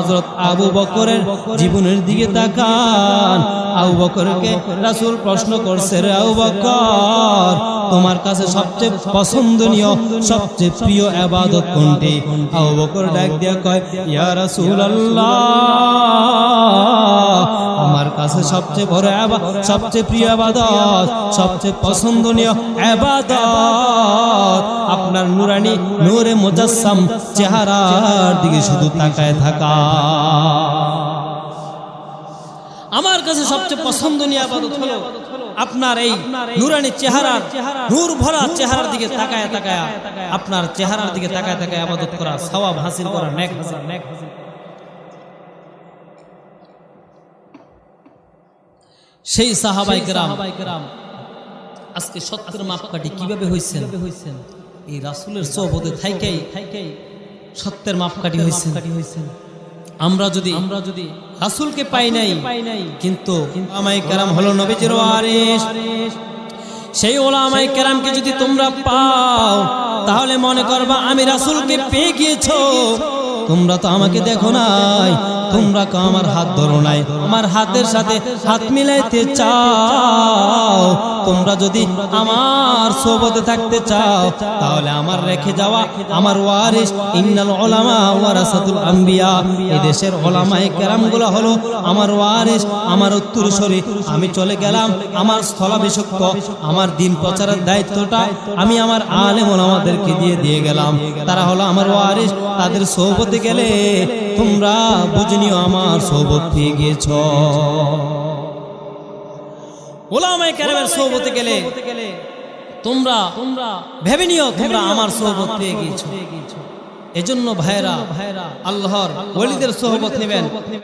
হযরত আবু বকরের জীবনের দিকে তাকান। আবু বকরকে রাসুল প্রশ্ন করছে রে আবু বকর, তোমার কাছে সবচেয়ে পছন্দনীয়, সবচেয়ে প্রিয় আবাদত কোনটি? আবু বকর ডাক দিয়া কয়, ইয়া রাসূলুল্লাহ। আমার কাছে সবচেয়ে বড় সবচেয়ে প্রিয় আবাদত, সবচেয়ে পছন্দনীয় আবাদত। আপনার নুরানি নূরে মুজাসসাম চেহারার দিকে শুধু তাকায় থাকা। আমার কাছে সবচেয়ে পছন্দনীয় আবাদত হলো আপনার এই নুরানি চেহারা নূর ভরা চেহারার দিকে তাকায় তাকায় আপনার চেহারার দিকে তাকায় তাকায় আবাদত করা, সওয়াব হাসিল করা, নেক হাসিল নেক হাসিল সেই সাহাবাই কেরাম। আজকে সত্যের মাপকাঠি কীভাবে হয়েছেন এই রাসুলের সোহবতে থাইকাই সত্যের মাপকাঠি হয়েছেন হয়েছেন আমরা যদি আমরা যদি রাসুলকে পাই নাই পাই নাই কিন্তু আমাই কেরাম হলো নবীজির ওয়ারিস সেই ওলামাই কেরামকে যদি তোমরা পাও তাহলে মনে করবা আমি রাসুলকে পেয়ে গিয়েছো। তোমরা তো আমাকে দেখো নাই। তোমরা তো আমার হাত ধরো নাই। আমার হাতের সাথে হাত মিলাইতে চাও। তোমরা যদি আমার সোবতে থাকতে চাও তাহলে আমার রেখে যাওয়া আমার ওয়ারিস ইন্নাল ওলামা ওয়ারাসাতুল আম্বিয়া। এই দেশের ওলামায়ে কেরামগুলো হলো আমার ওয়ারিস আমার উত্তরসূরি আমি চলে গেলাম আমার স্থলাভিষক্ত। আমার দিন প্রচারের দায়িত্বটা আমি আমার আলেম ওলামাদেরকে দিয়ে দিয়ে গেলাম। তারা হলো আমার ওয়ারিস তাদের গেলে তোমরা বুঝনিও আমার সৌবত পেয়ে গিয়েছ। ওলামায়ে কেরামের সৌবতে গেলে তোমরা তোমরা ভেবে নিও তোমরা আমার সহবত পেয়ে গিয়েছো। এজন্য ভাইরা ভাইরা আল্লাহর ওলিদের সহবত নেবেন।